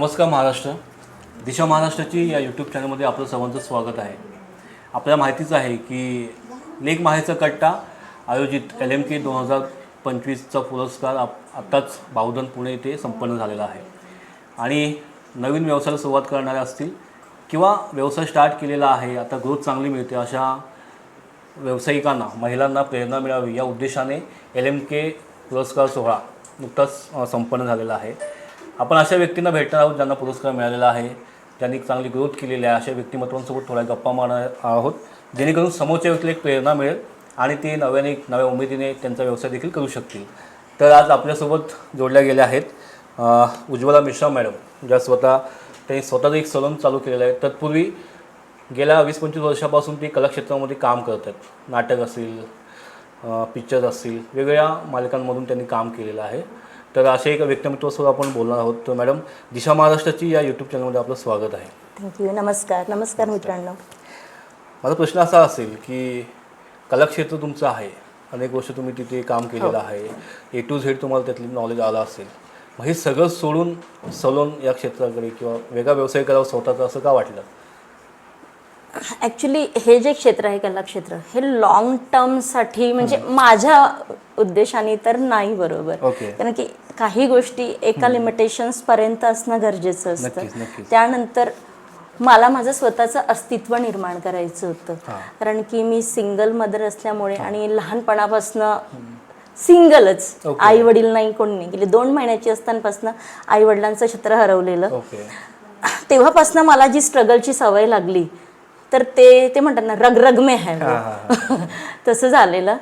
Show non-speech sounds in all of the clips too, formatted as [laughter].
नमस्कार महाराष्ट्र. दिशा महाराष्ट्राची या यूट्यूब चॅनलमध्ये आपलं सर्वांचं स्वागत आहे. आपल्याला माहितीच आहे की लेख माहेचा कट्टा आयोजित एल एम के दोन हजार पंचवीसचा पुरस्कार आप आत्ताच बावधन पुणे येथे संपन्न झालेला आहे. आणि नवीन व्यवसायाला सुरुवात करणारे असतील किंवा व्यवसाय स्टार्ट केलेला आहे आता ग्रोथ चांगली मिळते अशा व्यावसायिकांना महिलांना प्रेरणा मिळावी या उद्देशाने एल एम के पुरस्कार सोहळा नुकताच संपन्न झालेला आहे. आपण अशा व्यक्तींना भेटणार आहोत ज्यांना पुरस्कार मिळालेला आहे. त्यांनी चांगली ग्रोथ केलेली आहे. अशा व्यक्तिमत्वांसोबत थोड्या गप्पा मारणार आहोत. जेणेकरून समोरच्या व्यक्तीला एक प्रेरणा मिळेल आणि ते नव्याने नव्या उमेदीने त्यांचा व्यवसाय देखील करू शकतील. तर आज आपल्यासोबत जोडल्या गेल्या आहेत उज्ज्वला मिश्रा मॅडम ज्या स्वतः त्यांनी स्वतःचं एक सलून चालू केलेलं आहे. तत्पूर्वी गेल्या वीस पंचवीस वर्षापासून ते कलाक्षेत्रामध्ये काम करत आहेत. नाटक असेल पिक्चर्स असतील वेगवेगळ्या मालिकांमधून त्यांनी काम केलेलं आहे. तर अशा एका व्यक्तिमत्वासोबत आपण बोलणार आहोत तर मॅडम दिशा महाराष्ट्राची या यूट्यूब चॅनलमध्ये आपलं स्वागत आहे. थँक्यू नमस्कार. नमस्कार मित्रांनो. माझा प्रश्न असा असेल की कलाक्षेत्र तुमचं आहे. अनेक वर्ष तुम्ही तिथे काम केलेलं आहे. ए टू झेड तुम्हाला त्यातली नॉलेज आलं असेल. मग हे सगळं सोडून सलोन या क्षेत्राकडे किंवा वेगळा व्यवसाय करावा स्वतःचा असं का वाटलं? ॲक्च्युली हे जे क्षेत्र आहे कला क्षेत्र हे लॉंग टर्मसाठी म्हणजे माझ्या उद्देशाने तर नाही बरोबर. कारण की काही गोष्टी एका लिमिटेशन्स पर्यंत असणं गरजेचं असतं. त्यानंतर मला माझं स्वतःचं अस्तित्व निर्माण करायचं होतं. कारण की मी सिंगल मदर असल्यामुळे आणि लहानपणापासनं सिंगलच. आई वडील नाही कोणी नाही. गेले दोन महिन्याची असतानापासून आई वडिलांचं छत्र हरवलेलं. तेव्हापासून मला जी स्ट्रगलची सवय लागली तर ते ते म्हणतात ना रग रग में है वो. हां हां. [laughs] तसं झालेलं.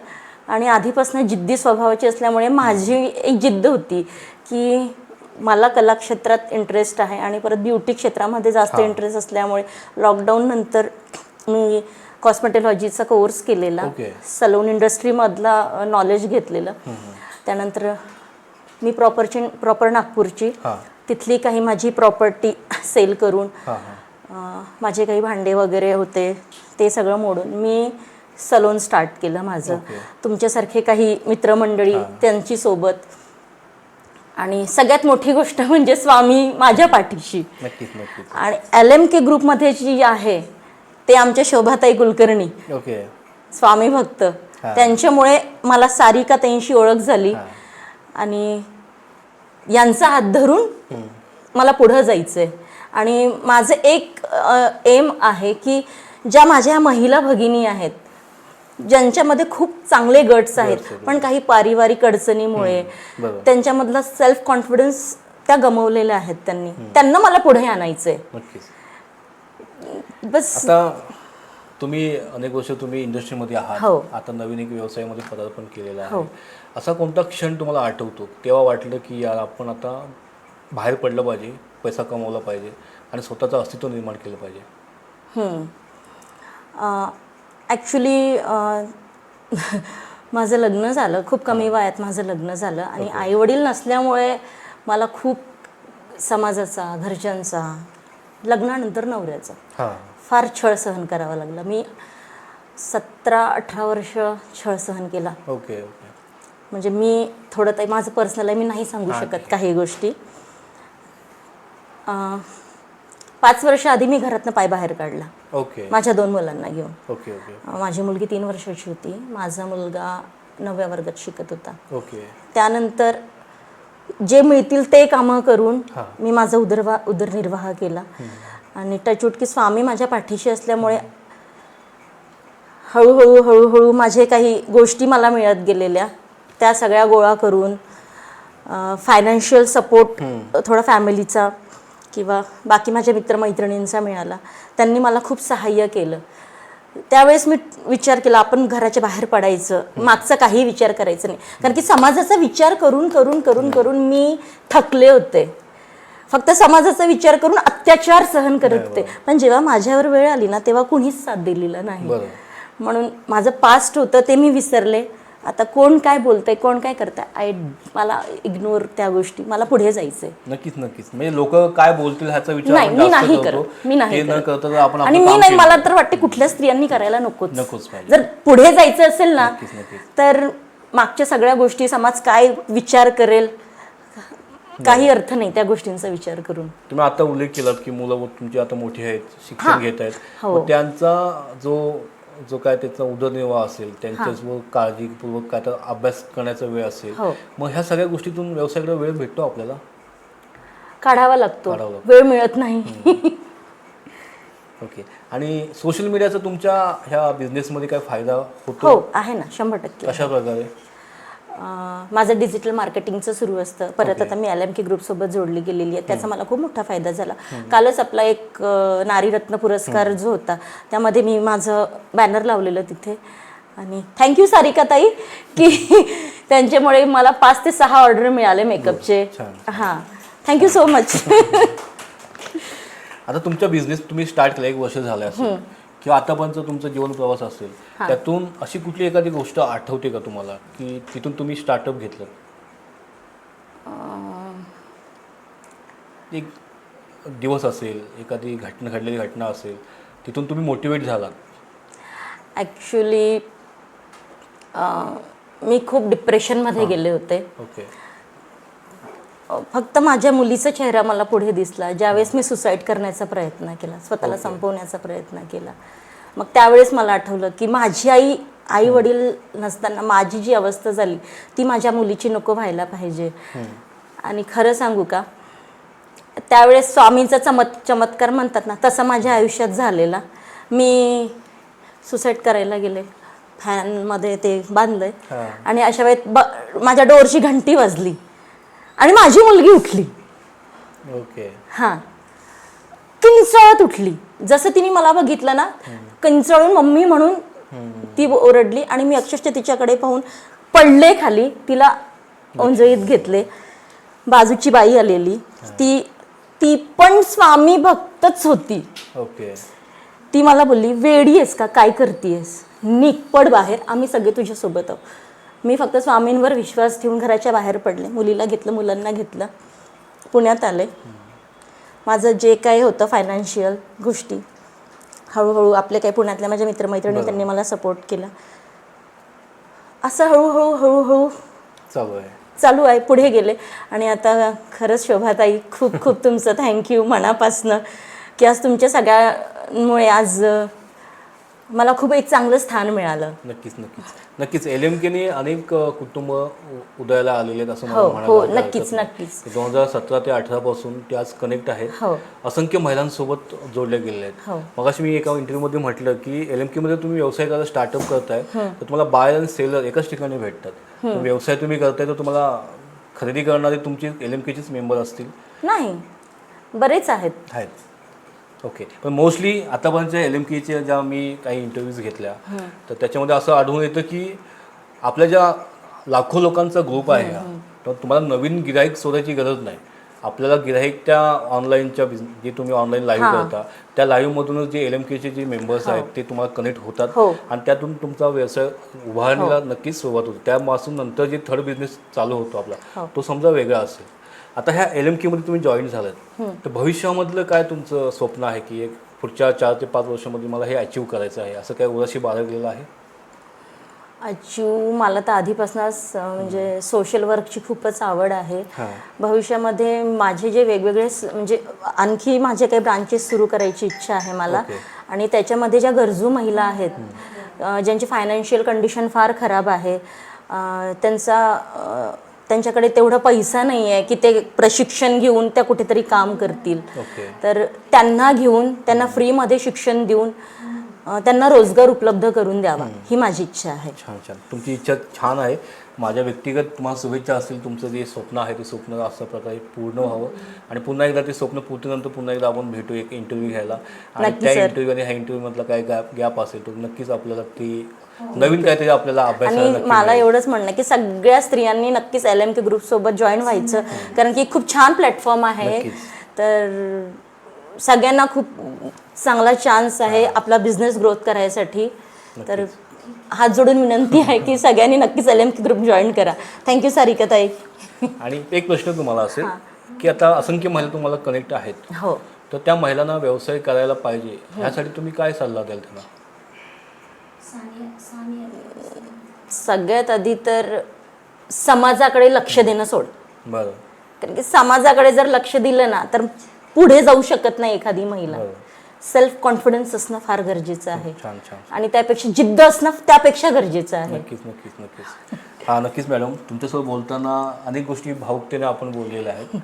आणि आधीपासून जिद्दी स्वभावाची असल्यामुळे माझी एक जिद्द होती की मला कला क्षेत्रात इंटरेस्ट आहे आणि परत ब्युटी क्षेत्रामध्ये जास्त इंटरेस्ट असल्यामुळे लॉकडाऊन नंतर मी कॉस्मेटॉलॉजीचा कोर्स केलेला. ओके. सलून इंडस्ट्रीमधला नॉलेज घेतलेलं. त्यानंतर मी प्रॉपरची प्रॉपर नागपूरची. तिथली काही माझी प्रॉपर्टी सेल करून माझे काही भांडे वगैरे होते ते सगळं मोडून मी सलोन स्टार्ट केलं माझं. तुमच्यासारखे काही मित्रमंडळी त्यांची सोबत. आणि सगळ्यात मोठी गोष्ट म्हणजे स्वामी माझ्या पाठीशी. आणि एल एम के ग्रुपमध्ये जी आहे ते आमच्या शोभाताई कुलकर्णी. ओके. स्वामी भक्त. त्यांच्यामुळे मला सारिका त्यांशी ओळख झाली. आणि यांचा हात धरून मला पुढं जायचं आहे आणि माझं एक एम आहे की ज्या माझ्या महिला भगिनी आहेत ज्यांच्यामध्ये खूप चांगले गट्स आहेत पण काही पारिवारिक अडचणीमुळे त्यांच्यामधला सेल्फ कॉन्फिडन्स त्या गमवलेल्या आहेत त्यांनी. त्यांना मला पुढे आणायचं आहे नक्कीच. बस. आता तुम्ही अनेक वर्ष तुम्ही इंडस्ट्रीमध्ये आहात. हो. आता नवीन एक व्यवसायामध्ये पदार्पण केलेलं हो. आहे असा कोणता क्षण तुम्हाला आठवतो? तेव्हा वाटलं की यार आपण आता बाहेर पडलं पाहिजे. पैसा कमवला पाहिजे आणि स्वतःचं अस्तित्व निर्माण केलं पाहिजे. ॲक्च्युली [laughs] माझं लग्न झालं खूप कमी वयात माझं लग्न झालं आणि आईवडील नसल्यामुळे मला खूप समाजाचा घरच्यांचा लग्नानंतर नवऱ्याचा फार छळ सहन करावा लागला. मी सतरा अठरा वर्ष छळ सहन केला. Okay okay. म्हणजे मी थोडं ते माझं पर्सनल आहे मी नाही सांगू शकत काही गोष्टी. पाच वर्ष आधी मी घरातनं पाय बाहेर काढला. ओके. माझ्या दोन मुलांना घेऊन. Okay okay. अं, माझी मुलगी तीन वर्षाची होती. माझा मुलगा नवव्या वर्गात शिकत होता. ओके. त्यानंतर जे मिळतील ते कामं करून. मी माझा उदरवा उदरनिर्वाह केला. आणि टचउटकी स्वामी माझ्या पाठीशी असल्यामुळे हळूहळू हळूहळू माझे काही गोष्टी मला मिळत गेलेल्या. त्या सगळ्या गोळा करून फायनान्शियल सपोर्ट थोडा फॅमिलीचा किंवा बाकी माझ्या मित्रमैत्रिणींचा मिळाला त्यांनी मला खूप सहाय्य केलं. त्यावेळेस मी विचार केला आपण घराच्या बाहेर पडायचं मागचा काही विचार करायचा नाही. कारण की समाजाचा विचार करून करून करून करून मी थकले होते. फक्त समाजाचा विचार करून अत्याचार सहन करत होते. पण जेव्हा माझ्यावर वेळ आली ना तेव्हा कुणीच साथ दिलेला नाही. म्हणून माझं पास्ट होतं ते मी विसरले. आता कोण काय बोलतंय कोण काय करतंय आय मला इग्नोर त्या गोष्टी मला पुढे जायचंय. नक्कीच नक्कीच. म्हणजे लोक काय बोलतील ह्याचा विचार नाही आपण मी जास्त नाही करतो. करत मी नाही ते न करत. करता जर आपण आणि आपलं मी काम नाही केलं- मला तर वाटते कुठल्या स्त्रियांनी करायला नकोच. नकोच पाहिजे. जर पुढे जायचं असेल ना नक्कीच नक्कीच. तर मागच्या सगळ्या गोष्टी समाज काय विचार करेल काही अर्थ नाही त्या गोष्टींचा विचार करून. तुम्ही आता उल्लेख केलात की मुलं तुमची आता मोठी आहेत शिक्षण घेत आहेत हो. मग त्यांचा जो जो काय त्याचा उदरनिर्वाह असेल त्यांच्यासोबत काळजीपूर्वक काय तर अभ्यास करण्याचा वेळ असेल हो. मग ह्या सगळ्या गोष्टीतून व्यवसायाकडे वेळ भेटतो आपल्याला? काढावा लागतो. काढावा लागतो. वेळ मिळत नाही. ओके. आणि सोशल मीडियाचा तुमच्या ह्या बिझनेसमध्ये काय फायदा होतो? हो आहे ना. शंभर टक्के. कशा प्रकारे? माझं डिजिटल मार्केटिंगचं सुरू असतं. परत आता मी एल एम के ग्रुपसोबत जोडली गेलेली आहे. त्याचा मला खूप मोठा फायदा झाला. कालच आपला एक नारीरत्न पुरस्कार जो होता त्यामध्ये मी माझं बॅनर लावलेलं तिथे. आणि थँक्यू सारिका ताई की [laughs] त्यांच्यामुळे मला पाच ते सहा ऑर्डर मिळाले मेकअपचे. हां. थँक्यू सो मच आता तुमचा बिझनेस तुम्ही स्टार्ट केला एक वर्ष झालं किंवा आतापर्यंत तुमचा जीवन प्रवास असेल त्यातून अशी कुठली एखादी गोष्ट आठवते का तुम्हाला की तिथून तुम्ही स्टार्टअप घेतलं? एक दिवस असेल एखादी घटना घडलेली घटना असेल तिथून तुम्ही मोटिवेट झालात? ॲक्च्युली मी खूप डिप्रेशनमध्ये गेले होते. ओके. फक्त माझ्या मुलीचा चेहरा मला पुढे दिसला. ज्यावेळेस मी सुसाईड करण्याचा प्रयत्न केला स्वतःला संपवण्याचा प्रयत्न केला. मग त्यावेळेस मला आठवलं की माझी आई आई वडील नसताना माझी जी अवस्था झाली ती माझ्या मुलीची नको व्हायला पाहिजे. आणि खरं सांगू का? त्यावेळेस स्वामींचा चमत चमत्कार म्हणतात ना तसं माझ्या आयुष्यात झालेला. मी सुसाईड करायला गेले. फॅनमध्ये ते बांधलंय. आणि अशा वेळेत ब माझ्या डोअरची घंटी वाजली. आणि माझी मुलगी उठली. ओके. हां. किंचाळत उठली. जसं तिने मला बघितलं ना किंचाळून मम्मी म्हणून ती ओरडली आणि मी अक्षरशः तिच्याकडे पाहून पडले खाली. तिला ओंजळीत घेतले. बाजूची बाई आलेली. ती ती पण स्वामी भक्तच होती. ओके. ती मला बोलली वेडी आहेस का? काय करतीयस? निघ पड बाहेर. आम्ही सगळे तुझ्यासोबत आहोत. मी फक्त स्वामींवर विश्वास ठेवून घराच्या बाहेर पडले. मुलीला घेतलं मुलांना घेतलं. पुण्यात आले. माझं जे काही होतं फायनान्शियल गोष्टी हळूहळू आपले काही पुण्यातल्या माझ्या मित्रमैत्रिणी त्यांनी मला सपोर्ट केला. असं हळूहळू हळूहळू चालू आहे. चालू आहे पुढे गेले. आणि आता खरंच शोभाताई खूप खूप तुमचं थँक्यू मनापासनं. की आज तुमच्या सगळ्यामुळे आज मला खूप एक चांगलं स्थान मिळालं. नक्कीच नक्कीच. नक्कीच एल एम केने अनेक कुटुंब उदयाला आलेले आहेत असं मला हो, म्हणायला हो, नक्कीच, नाही. नक्कीच. दोन हजार सतरा ते अठरा पासून ते आज कनेक्ट आहेत. हो. असंख्य महिलांसोबत जोडले गेले आहेत. हो. मगाशी मी एका इंटरव्ह्यूमध्ये म्हटलं की एल एममध्ये तुम्ही व्यवसाय करायला स्टार्टअप करताय तर तुम्हाला बायर आणि सेलर एकाच ठिकाणी भेटतात. तर व्यवसाय तुम्ही करताय तर तुम्हाला खरेदी करणारे तुमचे एल एम केचेच मेंबर असतील. नाही. बरेच आहेत. आहेत. ओके. पण मोस्टली आतापर्यंतच्या एल एम केच्या ज्या मी काही इंटरव्ह्यूज घेतल्या तर त्याच्यामध्ये असं आढळून येतं की आपल्या ज्या लाखो लोकांचा ग्रुप आहे हा, तर तुम्हाला नवीन गिराईक शोधायची गरज नाही. आपल्याला गिराईक त्या ऑनलाईनच्या जे तुम्ही ऑनलाईन लाईव्ह करता त्या लाईव्हमधूनच जे एल एम केचे जे मेंबर्स आहेत ते तुम्हाला कनेक्ट होतात. हो. आणि त्यातून तुमचा व्यवसाय उभारणीला नक्कीच सुरुवात होते. त्यापासून नंतर जे थर्ड बिझनेस चालू होतो आपला तो समजा वेगळा असेल. आता ह्या एल एममध्ये तुम्ही जॉईन झालात. तर भविष्यामधलं काय तुमचं स्वप्न आहे की एक पुढच्या चार ते पाच वर्षामध्ये मला हे अचीव करायचं आहे? असं काय उराशी बाळगलेलं आहे? अचू मला तर आधीपासूनच म्हणजे सोशल वर्कची खूपच आवड आहे. हां. भविष्यामध्ये माझे जे वेगवेगळे म्हणजे आणखी माझे काही ब्रांचेस सुरू करायची इच्छा आहे मला. आणि त्याच्यामध्ये ज्या गरजू महिला आहेत ज्यांची फायनान्शियल कंडिशन फार खराब आहे त्यांचा त्यांच्याकडे तेवढा पैसा नाही आहे की ते प्रशिक्षण घेऊन त्या कुठेतरी काम करतील. तर त्यांना घेऊन त्यांना फ्रीमध्ये शिक्षण देऊन त्यांना रोजगार उपलब्ध करून द्यावा ही माझी इच्छा आहे. छान छान. तुमची इच्छा छान आहे. माझ्या व्यक्तिगत तुम्हाला शुभेच्छा असतील. तुमचं जे स्वप्न आहे ते स्वप्न अशा प्रकारे पूर्ण व्हावं. आणि पुन्हा एकदा ते स्वप्न पूर्तीनंतर पुन्हा एकदा आपण भेटू एक इंटरव्ह्यू घ्यायला. आणि त्या. इंटरव्ह्यू आणि ह्या इंटरव्ह्यू मधला काय गॅप गॅप असेल तो नक्कीच आपल्याला ती नवीन काहीतरी आपल्याला अभ्यासाला आणि नक्की मला. एवढंच म्हणणं की सगळ्या स्त्रियांनी नक्कीच एल एम के ग्रुप सोबत जॉईन व्हायचं. कारण की खूप छान प्लॅटफॉर्म आहे. तर सगळ्यांना खूप चांगला चान्स आहे आपला बिझनेस ग्रोथ करायसाठी. तर हात जोडून विनंती आहे की सगळ्यांनी नक्कीच L M K group join करा. थँक्यू सारिका ताई. आणि एक प्रश्न तुम्हाला असेल की आता असंख्य महिला तुम्हाला कनेक्ट आहेत. हो. तर त्या महिलांना व्यवसाय करायला पाहिजे ह्यासाठी तुम्ही काय सल्ला द्याल त्यांना? सगळ्यात आधी तर समाजाकडे लक्ष देणं सोड. बरं. कारण की समाजाकडे जर लक्ष दिलं ना तर पुढे जाऊ शकत नाही एखादी महिला. सेल्फ कॉन्फिडन्स असणं फार गरजेचं आहे. आणि त्यापेक्षा जिद्द असणं त्यापेक्षा गरजेचं आहे. नक्कीच नक्कीच नक्कीच. हा नक्कीच मॅडम. तुमच्यासोबत बोलताना अनेक गोष्टी भावुकतेने आपण बोललेल्या आहेत.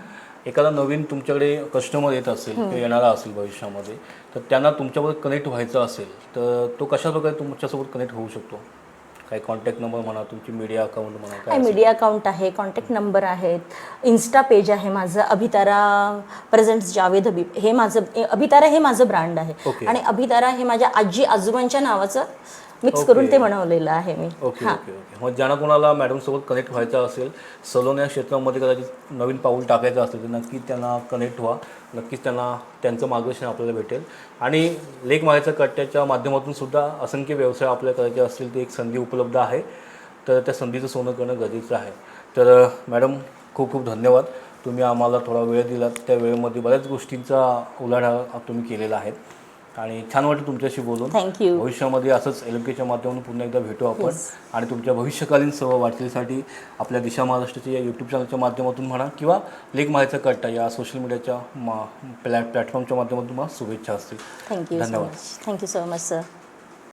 एखादा नवीन तुमच्याकडे कस्टमर येत असेल किंवा येणारा असेल भविष्यामध्ये तर त्यांना तुमच्याबरोबर कनेक्ट व्हायचं असेल तर तो कशा प्रकारे तुमच्यासोबत कनेक्ट होऊ शकतो? काही कॉन्टॅक्ट नंबर म्हणा तुमची मीडिया अकाउंट म्हणा काय मीडिया अकाउंट आहे कॉन्टॅक्ट नंबर आहेत इन्स्टा पेज आहे माझं अभितारा प्रेझेंट्स जावेद हबीब. हे माझं अभितारा हे माझं ब्रँड आहे. आणि अभितारा हे माझ्या आजी आजोबांच्या नावाचं मिक्स करून ते बनवलेलं आहे मी. ओके ओके ओके मग ज्यांना कोणाला मॅडमसोबत कनेक्ट व्हायचं असेल सलोन या क्षेत्रामध्ये कदाचित नवीन पाऊल टाकायचं असेल तर नक्की त्यांना कनेक्ट व्हा. नक्कीच त्यांना त्यांचं मार्गदर्शन आपल्याला भेटेल. आणि लेख माळ्याच्या कट्ट्याच्या माध्यमातून सुद्धा असंख्य व्यवसाय आपल्याला करायचे असतील तर एक संधी उपलब्ध आहे. तर त्या संधीचं सोनं करणं गरजेचं आहे. तर मॅडम खूप खूप धन्यवाद. तुम्ही आम्हाला थोडा वेळ दिलात. त्या वेळेमध्ये बऱ्याच गोष्टींचा उलाढाल तुम्ही केलेला आहे. आणि छान वाटतं तुमच्याशी बोलून. थँक्यू भविष्यामध्ये असंच एल केच्या माध्यमातून पुन्हा एकदा भेटू आपण. आणि तुमच्या भविष्यकालीन सर्व वाटचालीसाठी आपल्या दिशा महाराष्ट्राच्या या यूट्यूब चॅनलच्या माध्यमातून म्हणा किंवा लेख माहितीचा कट्टा या सोशल मीडियाच्या मा प्लॅट प्लॅटफॉर्मच्या माध्यमातून मला शुभेच्छा असतील. थँक्यू धन्यवाद. Thank you so much sir